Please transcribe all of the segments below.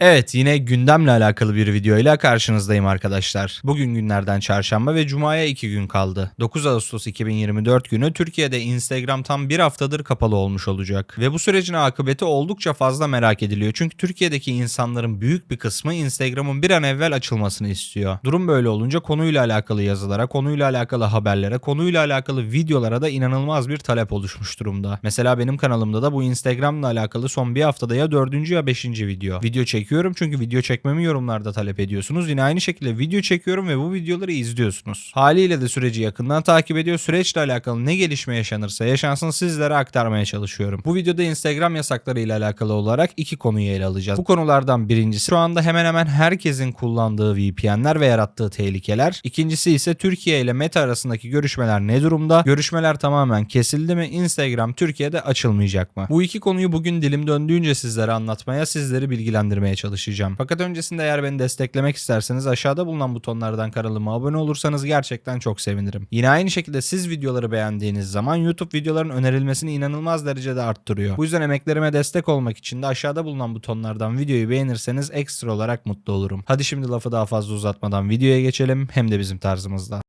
Evet yine gündemle alakalı bir videoyla karşınızdayım arkadaşlar. Bugün günlerden çarşamba ve cumaya 2 gün kaldı. 9 Ağustos 2024 günü Türkiye'de Instagram tam bir haftadır kapalı olmuş olacak. Ve bu sürecin akıbeti oldukça fazla merak ediliyor. Çünkü Türkiye'deki insanların büyük bir kısmı Instagram'ın bir an evvel açılmasını istiyor. Durum böyle olunca konuyla alakalı yazılara, konuyla alakalı haberlere, konuyla alakalı videolara da inanılmaz bir talep oluşmuş durumda. Mesela benim kanalımda da bu Instagram'la alakalı son bir haftada ya 4. ya 5. video. Video çekiyorum çünkü video çekmemi yorumlarda talep ediyorsunuz. Yine aynı şekilde video çekiyorum ve bu videoları izliyorsunuz. Haliyle de süreci yakından takip ediyor. Süreçle alakalı ne gelişme yaşanırsa yaşansın sizlere aktarmaya çalışıyorum. Bu videoda Instagram yasakları ile alakalı olarak iki konuyu ele alacağız. Bu konulardan birincisi şu anda hemen hemen herkesin kullandığı VPN'ler ve yarattığı tehlikeler. İkincisi ise Türkiye ile Meta arasındaki görüşmeler ne durumda? Görüşmeler tamamen kesildi mi? Instagram Türkiye'de açılmayacak mı? Bu iki konuyu bugün dilim döndüğünce sizlere anlatmaya, sizleri bilgilendirmeye çalışacağım. Fakat öncesinde eğer beni desteklemek isterseniz aşağıda bulunan butonlardan kanalıma abone olursanız gerçekten çok sevinirim. Yine aynı şekilde siz videoları beğendiğiniz zaman YouTube videoların önerilmesini inanılmaz derecede arttırıyor. Bu yüzden emeklerime destek olmak için de aşağıda bulunan butonlardan videoyu beğenirseniz ekstra olarak mutlu olurum. Hadi şimdi lafı daha fazla uzatmadan videoya geçelim hem de bizim tarzımızda.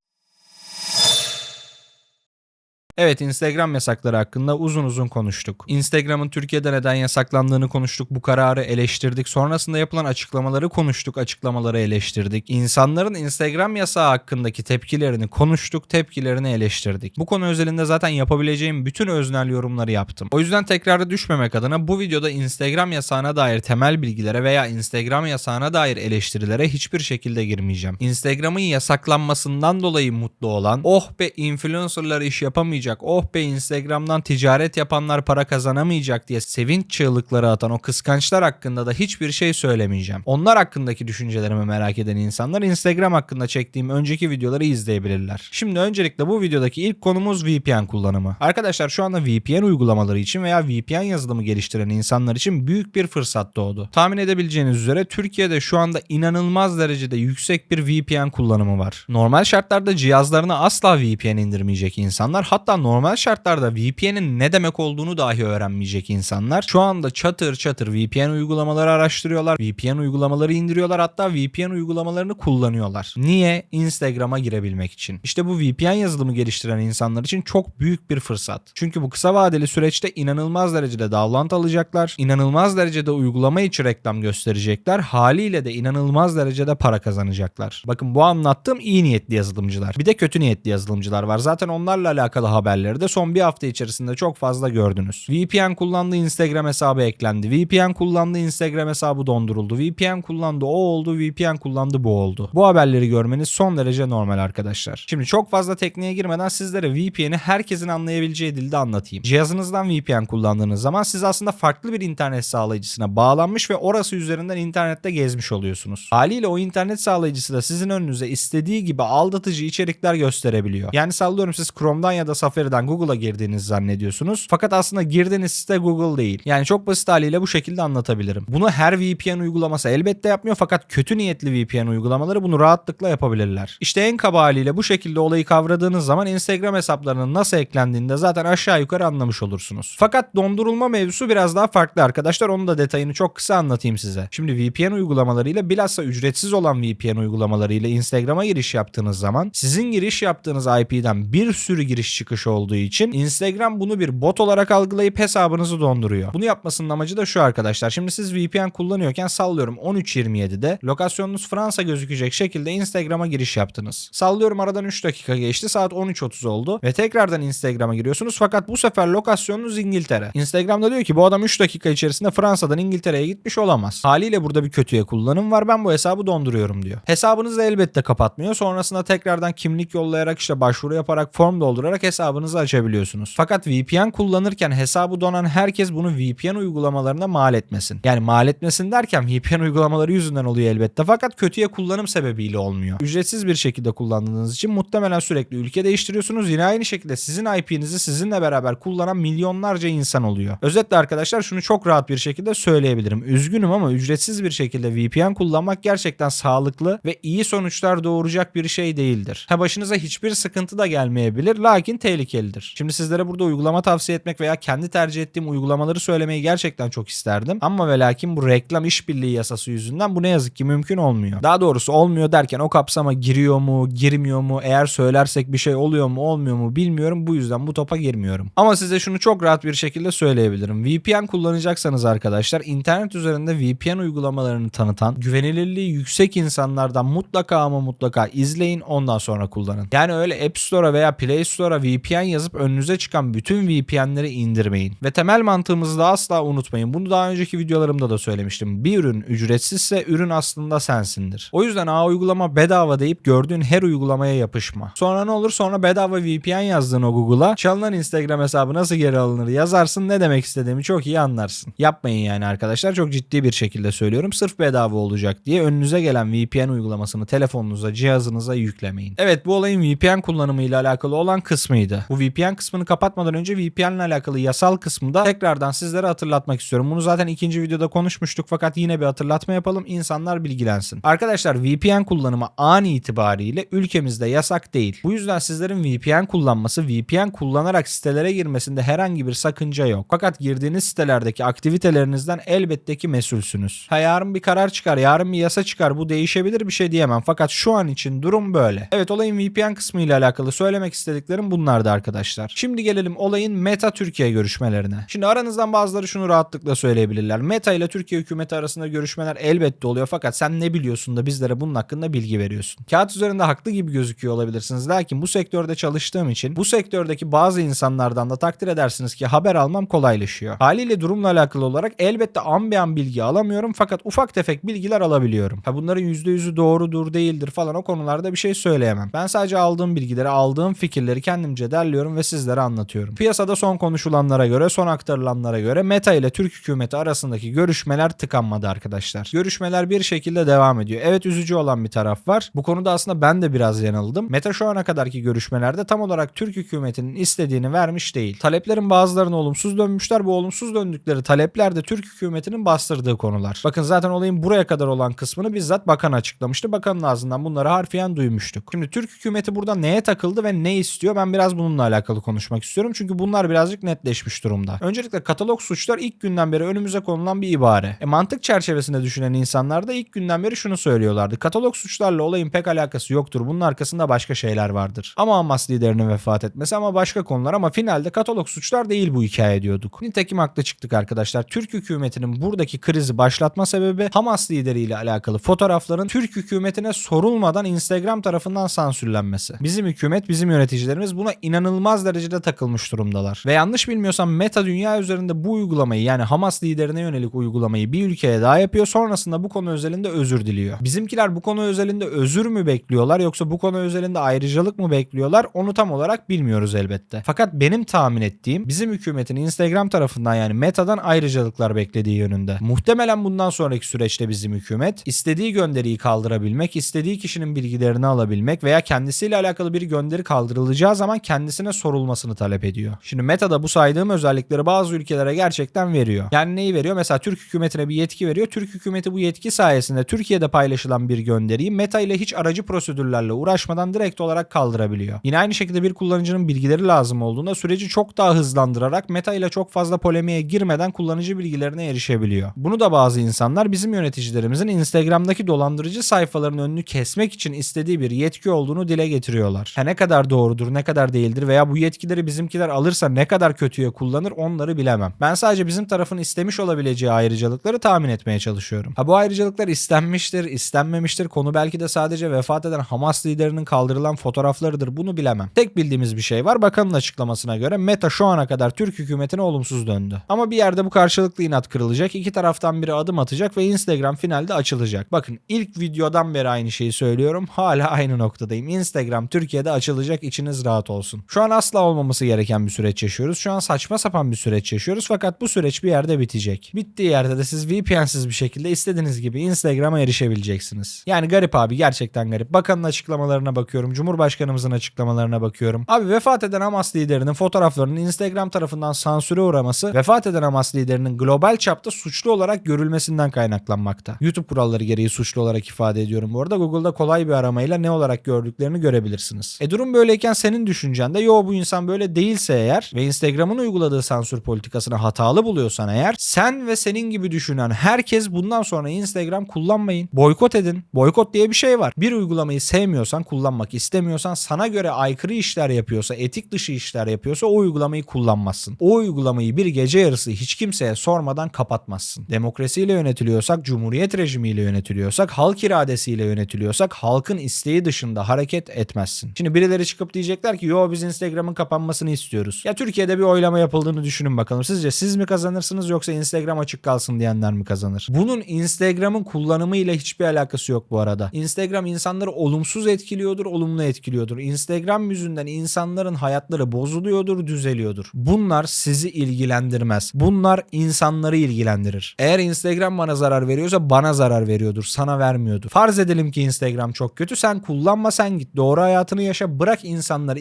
Evet Instagram yasakları hakkında uzun uzun konuştuk. Instagram'ın Türkiye'de neden yasaklandığını konuştuk. Bu kararı eleştirdik. Sonrasında yapılan açıklamaları konuştuk. Açıklamaları eleştirdik. İnsanların Instagram yasağı hakkındaki tepkilerini konuştuk. Tepkilerini eleştirdik. Bu konu özelinde zaten yapabileceğim bütün öznel yorumları yaptım. O yüzden tekrarı düşmemek adına bu videoda Instagram yasağına dair temel bilgilere veya Instagram yasağına dair eleştirilere hiçbir şekilde girmeyeceğim. Instagram'ın yasaklanmasından dolayı mutlu olan oh be influencerlar iş yapamayacak oh be Instagram'dan ticaret yapanlar para kazanamayacak diye sevinç çığlıkları atan o kıskançlar hakkında da hiçbir şey söylemeyeceğim. Onlar hakkındaki düşüncelerimi merak eden insanlar Instagram hakkında çektiğim önceki videoları izleyebilirler. Şimdi öncelikle bu videodaki ilk konumuz VPN kullanımı. Arkadaşlar şu anda VPN uygulamaları için veya VPN yazılımı geliştiren insanlar için büyük bir fırsat doğdu. Tahmin edebileceğiniz üzere Türkiye'de şu anda inanılmaz derecede yüksek bir VPN kullanımı var. Normal şartlarda cihazlarına asla VPN indirmeyecek insanlar hatta normal şartlarda VPN'in ne demek olduğunu dahi öğrenmeyecek insanlar şu anda çatır çatır VPN uygulamaları araştırıyorlar. VPN uygulamaları indiriyorlar hatta VPN uygulamalarını kullanıyorlar. Niye? Instagram'a girebilmek için. İşte bu VPN yazılımı geliştiren insanlar için çok büyük bir fırsat. Çünkü bu kısa vadeli süreçte inanılmaz derecede download alacaklar. inanılmaz derecede uygulama içi reklam gösterecekler. Haliyle de inanılmaz derecede para kazanacaklar. Bakın bu anlattığım iyi niyetli yazılımcılar. Bir de kötü niyetli yazılımcılar var. Zaten onlarla alakalı haberleri de son bir hafta içerisinde çok fazla gördünüz. VPN kullandığı Instagram hesabı eklendi. VPN kullandığı Instagram hesabı donduruldu. VPN kullandı o oldu. VPN kullandı bu oldu. Bu haberleri görmeniz son derece normal arkadaşlar. Şimdi çok fazla tekniğe girmeden sizlere VPN'i herkesin anlayabileceği dilde anlatayım. Cihazınızdan VPN kullandığınız zaman siz aslında farklı bir internet sağlayıcısına bağlanmış ve orası üzerinden internette gezmiş oluyorsunuz. Haliyle o internet sağlayıcısı da sizin önünüze istediği gibi aldatıcı içerikler gösterebiliyor. Yani sallıyorum siz Chrome'dan ya da Safari'den Google'a girdiğinizi zannediyorsunuz. Fakat aslında girdiğiniz site Google değil. Yani çok basit haliyle bu şekilde anlatabilirim. Bunu her VPN uygulaması elbette yapmıyor fakat kötü niyetli VPN uygulamaları bunu rahatlıkla yapabilirler. İşte en kaba haliyle bu şekilde olayı kavradığınız zaman Instagram hesaplarının nasıl eklendiğini de zaten aşağı yukarı anlamış olursunuz. Fakat dondurulma mevzusu biraz daha farklı arkadaşlar. Onun da detayını çok kısa anlatayım size. Şimdi VPN uygulamalarıyla bilhassa ücretsiz olan VPN uygulamalarıyla Instagram'a giriş yaptığınız zaman sizin giriş yaptığınız IP'den bir sürü giriş çıkış olduğu için Instagram bunu bir bot olarak algılayıp hesabınızı donduruyor. Bunu yapmasının amacı da şu arkadaşlar. Şimdi siz VPN kullanıyorken sallıyorum 13.27'de lokasyonunuz Fransa gözükecek şekilde Instagram'a giriş yaptınız. Sallıyorum aradan 3 dakika geçti saat 13.30 oldu ve tekrardan Instagram'a giriyorsunuz fakat bu sefer lokasyonunuz İngiltere. Instagram'da diyor ki bu adam 3 dakika içerisinde Fransa'dan İngiltere'ye gitmiş olamaz. Haliyle burada bir kötüye kullanım var ben bu hesabı donduruyorum diyor. Hesabınızı elbette kapatmıyor. Sonrasında tekrardan kimlik yollayarak işte başvuru yaparak form doldurarak hesabınızı açabiliyorsunuz. Fakat VPN kullanırken hesabı donan herkes bunu VPN uygulamalarına mal etmesin. Yani mal etmesin derken VPN uygulamaları yüzünden oluyor elbette fakat kötüye kullanım sebebiyle olmuyor. Ücretsiz bir şekilde kullandığınız için muhtemelen sürekli ülke değiştiriyorsunuz. Yine aynı şekilde sizin IP'nizi sizinle beraber kullanan milyonlarca insan oluyor. Özetle arkadaşlar şunu çok rahat bir şekilde söyleyebilirim. Üzgünüm ama ücretsiz bir şekilde VPN kullanmak gerçekten sağlıklı ve iyi sonuçlar doğuracak bir şey değildir. Ha başınıza hiçbir sıkıntı da gelmeyebilir lakin tehlikeli tehlikelidir. Şimdi sizlere burada uygulama tavsiye etmek veya kendi tercih ettiğim uygulamaları söylemeyi gerçekten çok isterdim. Ama ve lakin bu reklam işbirliği yasası yüzünden bu ne yazık ki mümkün olmuyor. Daha doğrusu olmuyor derken o kapsama giriyor mu, girmiyor mu, eğer söylersek bir şey oluyor mu, olmuyor mu bilmiyorum. Bu yüzden bu topa girmiyorum. Ama size şunu çok rahat bir şekilde söyleyebilirim. VPN kullanacaksanız arkadaşlar internet üzerinde VPN uygulamalarını tanıtan, güvenilirliği yüksek insanlardan mutlaka ama mutlaka izleyin ondan sonra kullanın. Yani öyle App Store'a veya Play Store'a VPN yazıp önünüze çıkan bütün VPN'leri indirmeyin. Ve temel mantığımızı da asla unutmayın. Bunu daha önceki videolarımda da söylemiştim. Bir ürün ücretsizse ürün aslında sensindir. O yüzden A uygulama bedava deyip gördüğün her uygulamaya yapışma. Sonra ne olur? Sonra bedava VPN yazdın o Google'a. Çalınan Instagram hesabı nasıl geri alınır yazarsın. Ne demek istediğimi çok iyi anlarsın. Yapmayın yani arkadaşlar. Çok ciddi bir şekilde söylüyorum. Sırf bedava olacak diye önünüze gelen VPN uygulamasını telefonunuza, cihazınıza yüklemeyin. Evet bu olayın VPN kullanımı ile alakalı olan kısmıydı. Bu VPN kısmını kapatmadan önce VPN ile alakalı yasal kısmı da tekrardan sizlere hatırlatmak istiyorum. Bunu zaten ikinci videoda konuşmuştuk fakat yine bir hatırlatma yapalım. insanlar bilgilensin. Arkadaşlar VPN kullanımı an itibariyle ülkemizde yasak değil. Bu yüzden sizlerin VPN kullanması, VPN kullanarak sitelere girmesinde herhangi bir sakınca yok. Fakat girdiğiniz sitelerdeki aktivitelerinizden elbette ki mesulsünüz. Ha yarın bir karar çıkar, yarın bir yasa çıkar. Bu değişebilir bir şey diyemem. Fakat şu an için durum böyle. Evet olayın VPN kısmı ile alakalı söylemek istediklerim bunlardı arkadaşlar. Şimdi gelelim olayın Meta Türkiye görüşmelerine. Şimdi aranızdan bazıları şunu rahatlıkla söyleyebilirler. Meta ile Türkiye hükümeti arasında görüşmeler elbette oluyor fakat sen ne biliyorsun da bizlere bunun hakkında bilgi veriyorsun. Kağıt üzerinde haklı gibi gözüküyor olabilirsiniz. Lakin bu sektörde çalıştığım için bu sektördeki bazı insanlardan da takdir edersiniz ki haber almam kolaylaşıyor. Haliyle durumla alakalı olarak elbette an bilgi alamıyorum fakat ufak tefek bilgiler alabiliyorum. Ha bunların %100'ü doğrudur değildir falan o konularda bir şey söyleyemem. Ben sadece aldığım bilgileri, aldığım fikirleri kendimce derliyorum ve sizlere anlatıyorum. Piyasada son konuşulanlara göre, son aktarılanlara göre Meta ile Türk hükümeti arasındaki görüşmeler tıkanmadı arkadaşlar. Görüşmeler bir şekilde devam ediyor. Evet üzücü olan bir taraf var. Bu konuda aslında ben de biraz yanıldım. Meta şu ana kadarki görüşmelerde tam olarak Türk hükümetinin istediğini vermiş değil. Taleplerin bazılarını olumsuz dönmüşler. Bu olumsuz döndükleri talepler de Türk hükümetinin bastırdığı konular. Bakın zaten olayın buraya kadar olan kısmını bizzat bakan açıklamıştı. Bakanın ağzından bunları harfiyen duymuştuk. Şimdi Türk hükümeti burada neye takıldı ve ne istiyor? Ben biraz bununla alakalı konuşmak istiyorum. Çünkü bunlar birazcık netleşmiş durumda. Öncelikle katalog suçlar ilk günden beri önümüze konulan bir ibare. E, mantık çerçevesinde düşünen insanlar da ilk günden beri şunu söylüyorlardı. Katalog suçlarla olayın pek alakası yoktur. Bunun arkasında başka şeyler vardır. Ama Hamas liderinin vefat etmesi ama başka konular ama finalde katalog suçlar değil bu hikaye diyorduk. Nitekim haklı çıktık arkadaşlar. Türk hükümetinin buradaki krizi başlatma sebebi Hamas lideriyle alakalı fotoğrafların Türk hükümetine sorulmadan Instagram tarafından sansürlenmesi. Bizim hükümet, bizim yöneticilerimiz buna inanılmaz derecede takılmış durumdalar. Ve yanlış bilmiyorsam Meta dünya üzerinde bu uygulamayı yani Hamas liderine yönelik uygulamayı bir ülkeye daha yapıyor. Sonrasında bu konu özelinde özür diliyor. Bizimkiler bu konu özelinde özür mü bekliyorlar yoksa bu konu özelinde ayrıcalık mı bekliyorlar? Onu tam olarak bilmiyoruz elbette. Fakat benim tahmin ettiğim bizim hükümetin Instagram tarafından yani Meta'dan ayrıcalıklar beklediği yönünde. Muhtemelen bundan sonraki süreçte bizim hükümet istediği gönderiyi kaldırabilmek, istediği kişinin bilgilerini alabilmek veya kendisiyle alakalı bir gönderi kaldırılacağı zaman kendisine sorulmasını talep ediyor. Şimdi Meta'da bu saydığım özellikleri bazı ülkelere gerçekten veriyor. Yani neyi veriyor? Mesela Türk hükümetine bir yetki veriyor. Türk hükümeti bu yetki sayesinde Türkiye'de paylaşılan bir gönderiyi Meta ile hiç aracı prosedürlerle uğraşmadan direkt olarak kaldırabiliyor. Yine aynı şekilde bir kullanıcının bilgileri lazım olduğunda süreci çok daha hızlandırarak Meta ile çok fazla polemiğe girmeden kullanıcı bilgilerine erişebiliyor. Bunu da bazı insanlar bizim yöneticilerimizin Instagram'daki dolandırıcı sayfaların önünü kesmek için istediği bir yetki olduğunu dile getiriyorlar. Ha ne kadar doğrudur, ne kadar değildir veya bu yetkileri bizimkiler alırsa ne kadar kötüye kullanır onları bilemem. Ben sadece bizim tarafın istemiş olabileceği ayrıcalıkları tahmin etmeye çalışıyorum. Ha bu ayrıcalıklar istenmiştir, istenmemiştir. Konu belki de sadece vefat eden Hamas liderinin kaldırılan fotoğraflarıdır. Bunu bilemem. Tek bildiğimiz bir şey var. Bakanın açıklamasına göre Meta şu ana kadar Türk hükümetine olumsuz döndü. Ama bir yerde bu karşılıklı inat kırılacak. İki taraftan biri adım atacak ve Instagram finalde açılacak. Bakın ilk videodan beri aynı şeyi söylüyorum. Hala aynı noktadayım. Instagram Türkiye'de açılacak. içiniz rahat olsun. Şu an asla olmaması gereken bir süreç yaşıyoruz. Şu an saçma sapan bir süreç yaşıyoruz. Fakat bu süreç bir yerde bitecek. Bittiği yerde de siz VPN'siz bir şekilde istediğiniz gibi Instagram'a erişebileceksiniz. Yani garip abi gerçekten garip. Bakanın açıklamalarına bakıyorum. Cumhurbaşkanımızın açıklamalarına bakıyorum. Abi vefat eden Hamas liderinin fotoğraflarının Instagram tarafından sansüre uğraması vefat eden Hamas liderinin global çapta suçlu olarak görülmesinden kaynaklanmakta. YouTube kuralları gereği suçlu olarak ifade ediyorum bu arada. Google'da kolay bir aramayla ne olarak gördüklerini görebilirsiniz. E durum böyleyken senin düşüncen düşünen de yo bu insan böyle değilse eğer ve Instagram'ın uyguladığı sansür politikasını hatalı buluyorsan eğer sen ve senin gibi düşünen herkes bundan sonra Instagram kullanmayın. Boykot edin. Boykot diye bir şey var. Bir uygulamayı sevmiyorsan, kullanmak istemiyorsan, sana göre aykırı işler yapıyorsa, etik dışı işler yapıyorsa o uygulamayı kullanmazsın. O uygulamayı bir gece yarısı hiç kimseye sormadan kapatmazsın. Demokrasiyle yönetiliyorsak, cumhuriyet rejimiyle yönetiliyorsak, halk iradesiyle yönetiliyorsak halkın isteği dışında hareket etmezsin. Şimdi birileri çıkıp diyecekler ki yo biz Instagram'ın kapanmasını istiyoruz. Ya Türkiye'de bir oylama yapıldığını düşünün bakalım. Sizce siz mi kazanırsınız yoksa Instagram açık kalsın diyenler mi kazanır? Bunun Instagram'ın kullanımı ile hiçbir alakası yok bu arada. Instagram insanları olumsuz etkiliyordur, olumlu etkiliyordur. Instagram yüzünden insanların hayatları bozuluyordur, düzeliyordur. Bunlar sizi ilgilendirmez. Bunlar insanları ilgilendirir. Eğer Instagram bana zarar veriyorsa bana zarar veriyordur, sana vermiyordur. Farz edelim ki Instagram çok kötü. Sen kullanma sen git. Doğru hayatını yaşa. Bırak insanlar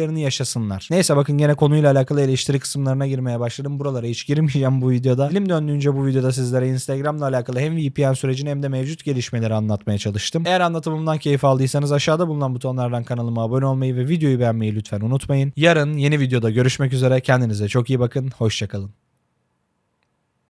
istediklerini yaşasınlar. Neyse bakın gene konuyla alakalı eleştiri kısımlarına girmeye başladım. Buralara hiç girmeyeceğim bu videoda. Dilim döndüğünce bu videoda sizlere Instagram'la alakalı hem VPN sürecini hem de mevcut gelişmeleri anlatmaya çalıştım. Eğer anlatımımdan keyif aldıysanız aşağıda bulunan butonlardan kanalıma abone olmayı ve videoyu beğenmeyi lütfen unutmayın. Yarın yeni videoda görüşmek üzere. Kendinize çok iyi bakın. Hoşçakalın.